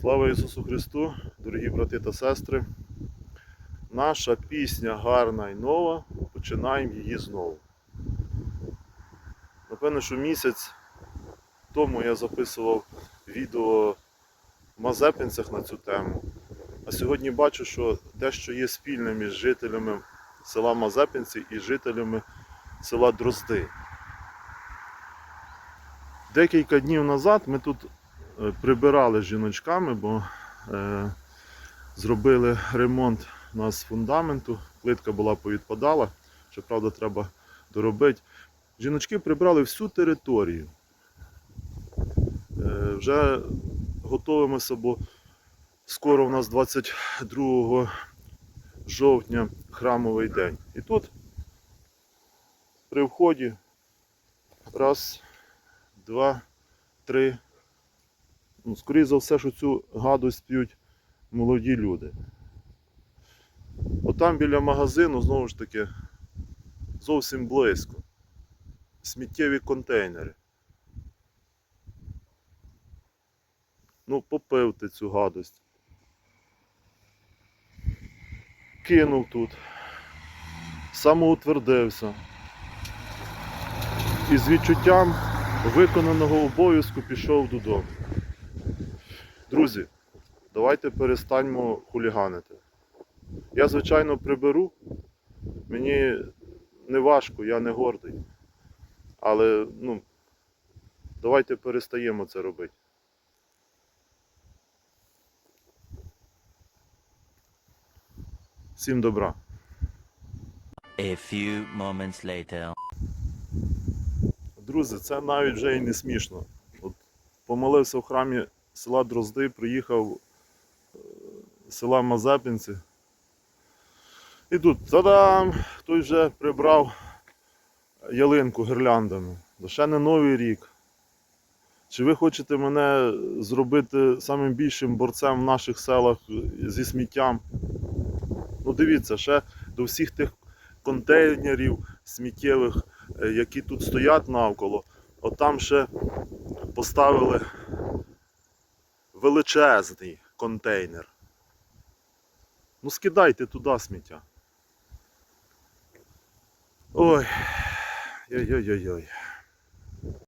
Слава Ісусу Христу, дорогі брати та сестри. Наша пісня гарна і нова. Починаємо її знову. Напевно, що місяць тому я записував відео в Мазепинцях на цю тему. А сьогодні бачу, що дещо є спільне між жителями села Мазепинці і жителями села Дрозди. Декілька днів назад ми тут прибирали з жіночками, бо е, зробили ремонт у нас фундаменту, плитка була повідпадала, що правда треба доробити. Жіночки прибрали всю територію. Е, вже готуємося, бо скоро у нас 22 жовтня храмовий день. І тут при вході раз, два, три. Ну, скоріше за все, що цю гадость п'ють молоді люди. Отам біля магазину, знову ж таки, зовсім близько. Сміттєві контейнери. Ну, попив ти цю гадость. Кинув тут. Самоутвердився. І з відчуттям виконаного обов'язку пішов додому. Друзі, давайте перестаньмо хуліганити. Я, звичайно, приберу. Мені не важко, я не гордий. Але ну, давайте перестаємо це робити. Всім добра. A few moments later. Друзі, це навіть вже і не смішно. От помолився в храмі села Дрозди, приїхав е, з села Мазепинці. І тут та-дам! Хтось вже прибрав ялинку гірляндами. Ще не новий рік. Чи ви хочете мене зробити самим більшим борцем в наших селах зі сміттям? Ну дивіться, ще до всіх тих контейнерів сміттєвих, е, які тут стоять навколо, от там ще поставили величезний контейнер. Ну скидайте туди сміття. Ой. Ой-ой-ой-ой.